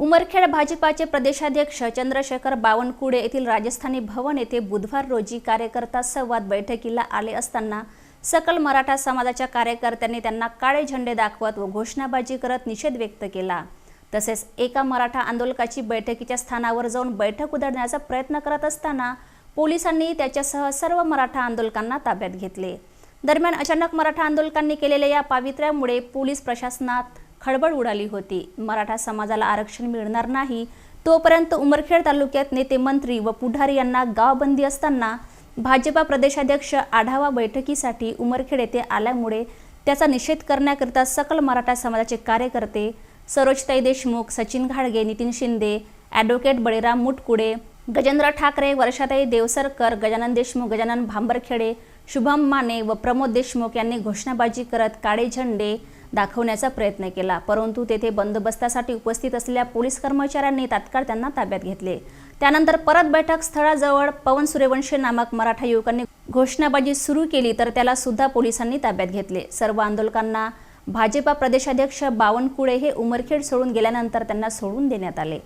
उमरखेड भाजपाचे प्रदेशाध्यक्ष चंद्रशेखर बावनकुळे येथील राजस्थानी भवन येथे बुधवार रोजी कार्यकर्ता संवाद बैठकीला आले असताना सकल मराठा समाजाच्या कार्यकर्त्यांनी त्यांना काळे झेंडे दाखवत व घोषणाबाजी करत निषेध व्यक्त केला. तसेच एका मराठा आंदोलकाची बैठकीच्या स्थानावर जाऊन बैठक उधळण्याचा प्रयत्न करत असताना पोलिसांनी त्याच्यासह सर्व मराठा आंदोलकांना ताब्यात घेतले. दरम्यान अचानक मराठा आंदोलकांनी केलेल्या या पावित्र्यामुळे पोलीस प्रशासनात खळबळ उडाली होती. मराठा समाजाला आरक्षण मिळणार नाही तोपर्यंत उमरखेड तालुक्यात नेते मंत्री व पुढारी यांना गावबंदी असताना भाजपा प्रदेशाध्यक्ष आढावा बैठकीसाठी उमरखेड येथे आल्यामुळे त्याचा निषेध करण्याकरिता सकल मराठा समाजाचे कार्यकर्ते सरोजताई देशमुख सचिन घाडगे नितीन शिंदे ॲडव्होकेट बळीराम मुटकुडे गजेंद्र ठाकरे वर्षाताई देवसरकर गजानन देशमुख गजानन भांबरखेडे शुभम माने व प्रमोद देशमुख यांनी घोषणाबाजी करत काळे झेंडे दाखवण्याचा प्रयत्न केला. परंतु तेथे बंदोबस्तासाठी उपस्थित असलेल्या पोलीस कर्मचाऱ्यांनी तात्काळ त्यांना ताब्यात घेतले. त्यानंतर परत बैठक स्थळाजवळ पवन सूर्यवंशी नामक मराठा युवकांनी घोषणाबाजी सुरू केली तर त्याला सुद्धा पोलिसांनी ताब्यात घेतले. सर्व आंदोलकांना भाजपा प्रदेशाध्यक्ष बावनकुळे हे उमरखेड सोडून गेल्यानंतर त्यांना सोडून देण्यात आले.